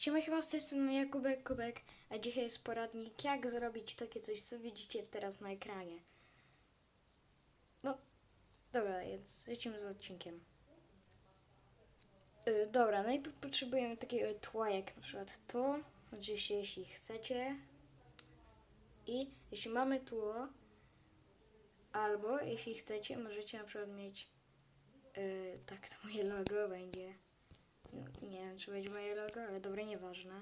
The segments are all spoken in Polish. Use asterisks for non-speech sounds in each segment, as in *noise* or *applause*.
Siema, siema, z tej strony Jakubek, Kubek, a dzisiaj jest poradnik, jak zrobić takie coś, co widzicie teraz na ekranie. No, dobra, więc lecimy z odcinkiem. Y, dobra, najpierw potrzebujemy takiego tła, jak na przykład to, oczywiście jeśli chcecie. I jeśli mamy tło, albo jeśli chcecie, możecie na przykład mieć, y, tak to moje logo będzie. Nie wiem, czy będzie moje logo, ale dobra, nieważne.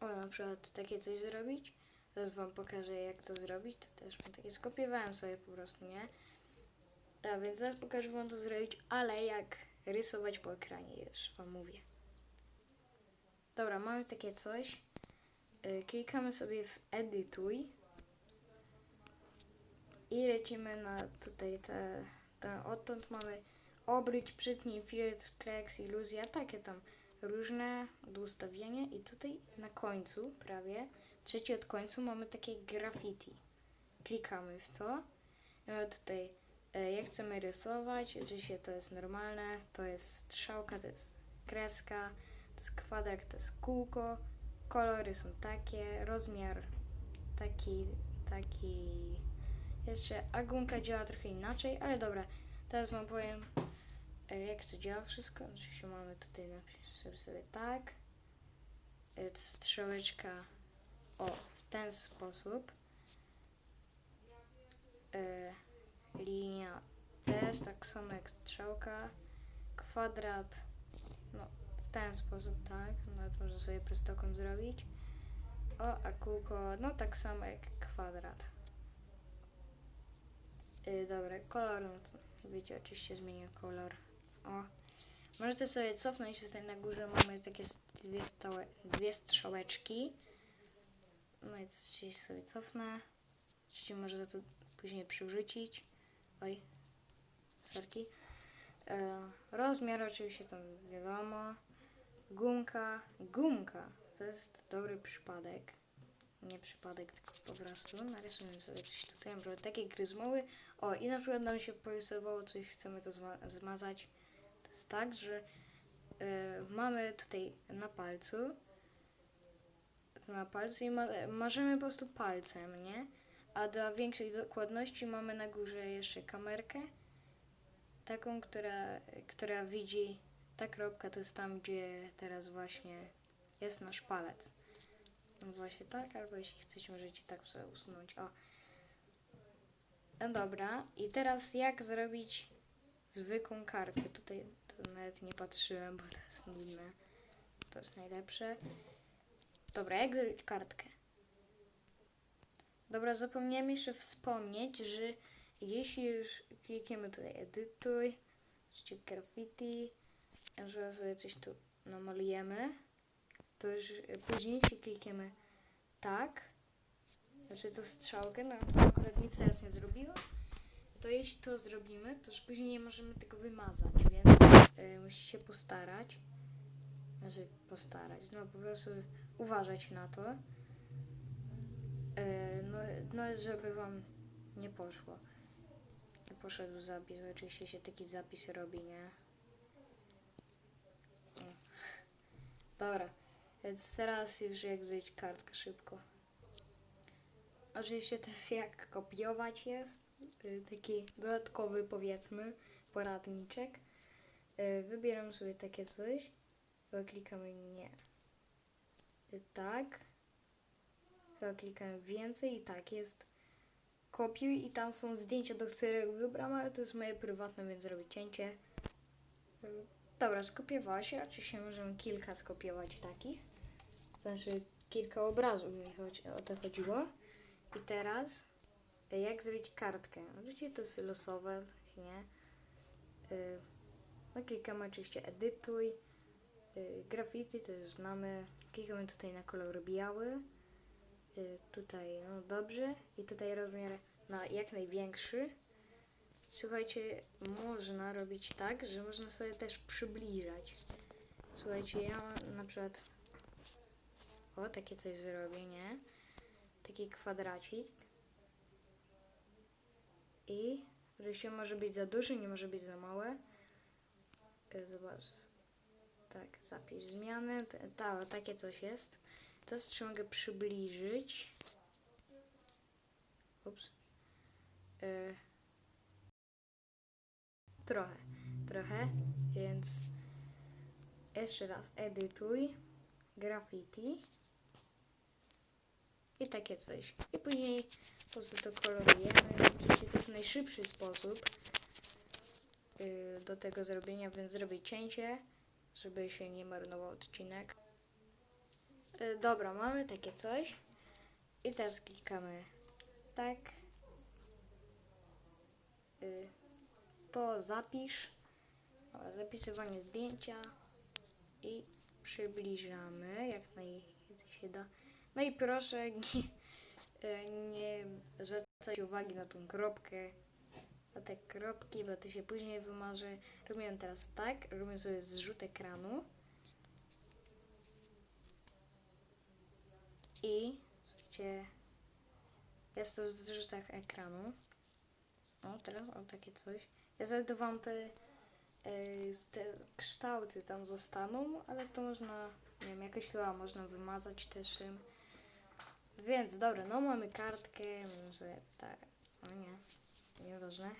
O, na przykład takie coś zrobić. Zaraz wam pokażę, jak to zrobić. To też takie skopiowałem sobie po prostu, nie? A więc zaraz pokażę wam to zrobić, ale jak rysować po ekranie, już wam mówię. Dobra, mamy takie coś. Y, Klikamy sobie w edytuj. I lecimy na tutaj te, te odtąd mamy obryć, przytnij, filtr, kleks, iluzja, takie tam różne ustawienia i tutaj na końcu prawie, trzeci od końcu mamy takie graffiti. Klikamy w to. E, tutaj e, jak chcemy rysować, oczywiście to jest normalne, to jest strzałka, to jest kreska, to jest kwadrat, to jest kółko, kolory są takie, rozmiar taki, taki, jeszcze agunka działa trochę inaczej, ale dobra, teraz wam powiem jak to działa wszystko. Oczywiście mamy tutaj napisać sobie tak. E, Strzałeczka o w ten sposób. E, linia też tak samo jak strzałka. Kwadrat no w ten sposób tak. Nawet można sobie prostokąt zrobić. O, a kółko no tak samo jak kwadrat. Y, dobra, kolor, no to wiecie, oczywiście zmienię kolor. Możecie sobie cofnąć, tutaj na górze mamy takie dwie, stałe, dwie strzałeczki. No i coś sobie cofnę. Oczywiście może to później przywrócić. Oj, sorki. E, rozmiar oczywiście tam wiadomo. Gumka, gumka, to jest dobry przypadek. Nie przypadek, tylko po prostu. Narysujemy sobie coś tutaj, przykład takie gryzmoły. O, i na przykład nam się porysowało coś, chcemy to zma- zmazać. Jest tak, że y, mamy tutaj na palcu na palcu i ma, marzymy po prostu palcem, nie? A dla większej dokładności mamy na górze jeszcze kamerkę. Taką, która, która widzi, ta kropka to jest tam, gdzie teraz właśnie jest nasz palec. No Właśnie tak, albo jeśli chcecie, możecie tak sobie usunąć. O. No dobra, i teraz jak zrobić zwykłą kartkę? Tutaj to nawet nie patrzyłem, bo to jest nudne. To jest najlepsze. Dobra, jak zrobić kartkę? Dobra, zapomniałem jeszcze wspomnieć, że jeśli już klikniemy tutaj edytuj, czy graffiti, że sobie coś tu namalujemy, to już później jeśli klikniemy tak, znaczy to strzałkę, no to akurat nic teraz nie zrobiło, to jeśli to zrobimy, to już później nie możemy tego wymazać, więc y, musicie się postarać, znaczy postarać, no po prostu uważać na to, y, no, no żeby wam nie poszło. Poszedł zapis, oczywiście się taki zapis robi, nie? Dobra, więc teraz już jak zrobić kartkę szybko. Oczywiście też jak kopiować jest, y, taki dodatkowy powiedzmy poradniczek. Y, Wybieram sobie takie coś, chyba klikamy nie. Y, Tak. Chyba klikamy więcej i tak jest. Kopiuj i tam są zdjęcia, do których wybram, ale to jest moje prywatne, więc zrobię cięcie. Y, Dobra, skopiowała się. Oczywiście możemy kilka skopiować takich. Znaczy kilka obrazów, chodzi, o to chodziło. I teraz jak zrobić kartkę? Oczywiście to jest losowe, nie? Y, No klikamy oczywiście edytuj. Y, Graffiti to już znamy. Klikamy tutaj na kolor biały. Y, Tutaj no dobrze. I tutaj rozmiar na jak największy. Słuchajcie, można robić tak, że można sobie też przybliżać. Słuchajcie, ja na przykład o, takie coś zrobię, nie? Taki kwadracik. I oczywiście może być za duży, nie może być za małe. E, Zobacz. Tak, zapisz zmiany. Ta, takie coś jest. Teraz czy mogę przybliżyć? Ups. Y, trochę, trochę, więc jeszcze raz edytuj, graffiti i takie coś. I później po prostu to kolorujemy. Oczywiście to jest najszybszy sposób y, do tego zrobienia, więc zrobię cięcie, żeby się nie marnował odcinek. Y, Dobra, mamy takie coś. I teraz klikamy tak. Y, To zapisz. Dobra, zapisywanie zdjęcia. I przybliżamy jak najwięcej się da. No i proszę *laughs* nie, y, nie zwracać uwagi na tą kropkę. Na te kropki, bo to się później wymarzy. Robimy teraz tak. Robimy sobie zrzut ekranu. I słuchajcie, jest to w zrzutach ekranu. O, teraz o takie coś. Ja zadawałam te, e, te kształty tam zostaną, ale to można, nie wiem, jakoś chyba można wymazać też tym. Więc dobra, no mamy kartkę, sobie tak, o nie, nieważne.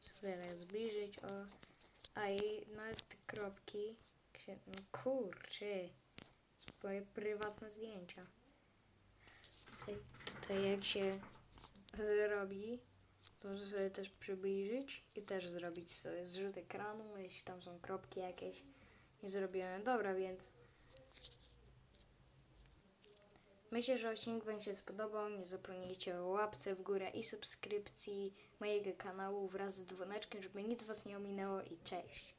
Sobie tak zbliżyć, o. A i nawet te kropki, no kurczę, swoje prywatne zdjęcia. Tutaj, tutaj jak się zrobi, to można sobie też przybliżyć i też zrobić sobie zrzut ekranu, jeśli tam są kropki jakieś nie zrobione. Dobra, więc myślę, że odcinek Wam się spodobał. Nie zapomnijcie o łapce w górę i subskrypcji mojego kanału wraz z dzwoneczkiem, żeby nic Was nie ominęło i cześć!